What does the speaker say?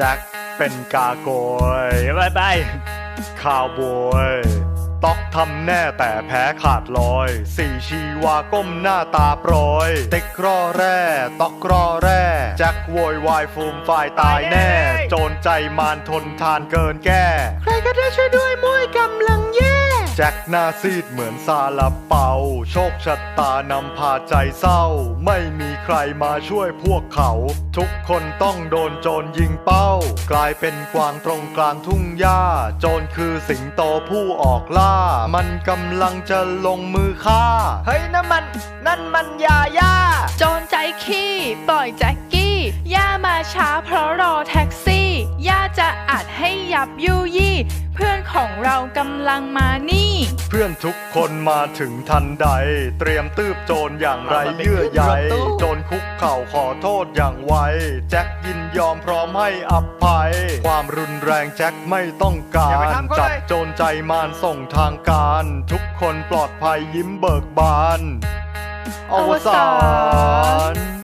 แจ็คเป็นกาโกยไปไปข่าวบวยต๊อกทำแน่แต่แพ้ขาดลอย สี่ชีวาก้มหน้าตาโปรยติ๊กรอแร่ต๊อกรอแร่แจ็คโวยวายฟูมฝ่ายตายแน่ โจรใจมานทนทานเกินแก้ ใครก็ได้ช่วยด้วยมุ้ยกำลัง แย่แจ็คหน้าซีดเหมือนซาลาเปา โชคชะตานำพาใจเศร้า ไม่มีใครมาช่วยพวกเขา ทุกคนต้องโดนโจรยิงเป้า กลายเป็นกวางตรงกลางทุ่งหญ้า โจรคือสิงโตผู้ออกล่า มันกำลังจะลงมือฆ่า เฮ้ยนั่นมัน นั่นมันยาย่าโจรใจขี้ปล่อยแจ็คกี้ ย่ามาช้าเพราะรอแท็กซี่ ย่าจะอัดให้ยับยุยี่ เพื่อนของเรากำลังมานี่ เพื่อนทุกคนมาถึงทันใด เตรียมตืบโจรอย่างไรเยื่อใยรถตู้โจรคุกเข่าขอโทษอย่างไว แจ็คยินยอมพร้อมให้อภัย ความรุนแรงแจ็คไม่ต้องกาอย่าไปรทำเขาเลยจับโจรใจมารส่งทางการ ทุกคนปลอดภัยยิ้มเบิกบาน อวสาน